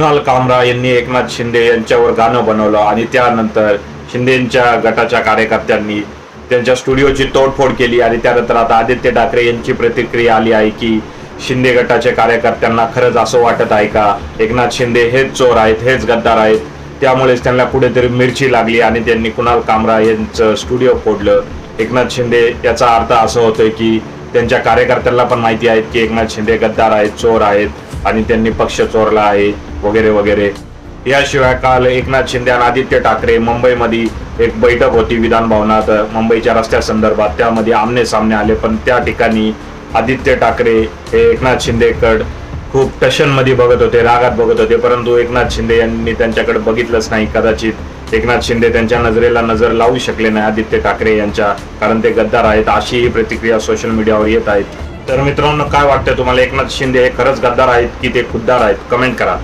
कुणाल कामरा यांनी एकनाथ शिंदे यांच्यावर गाणं बनवलं आणि त्यानंतर शिंदेच्या गटाच्या कार्यकर्त्यांनी त्यांच्या स्टुडिओची तोडफोड केली आणि त्यानंतर आता आदित्य ठाकरे यांची प्रतिक्रिया आली आहे की शिंदे गटाच्या कार्यकर्त्यांना खरंच असं वाटत आहे का? एकनाथ शिंदे हेच चोर आहेत हेच गद्दार आहेत. त्यामुळेच त्यांना कुठेतरी मिरची लागली आणि त्यांनी कुणाल कामरा यांचं स्टुडिओ फोडलं. एकनाथ शिंदे याचा अर्थ असं होतोय की त्यांच्या कार्यकर्त्यांना पण माहिती आहे की एकनाथ शिंदे गद्दार आहेत चोर आहेत. आणि त्यांनी पक्ष चोरला आहे वगैरे वगैरे. याशिवाय काल एकनाथ शिंदे आणि आदित्य ठाकरे मुंबईमध्ये एक बैठक होती विधान भवनात मुंबईच्या रस्त्यासंदर्भात त्यामध्ये आमने सामने आले पण त्या ठिकाणी आदित्य ठाकरे हे एकनाथ शिंदेकड खूप टशनमध्ये बघत होते रागात बघत होते. परंतु एकनाथ शिंदे यांनी त्यांच्याकडे बघितलंच नाही. कदाचित एकनाथ शिंदे त्यांच्या नजरेला नजर लावू शकले नाही आदित्य ठाकरे यांच्या कारण ते गद्दार आहेत. अशीही प्रतिक्रिया सोशल मीडियावर येत आहेत. तर मित्रांनो काय वाटतं तुम्हाला? एकनाथ शिंदे हे खरंच गद्दार आहेत की ते खुद्दार आहेत? कमेंट करा.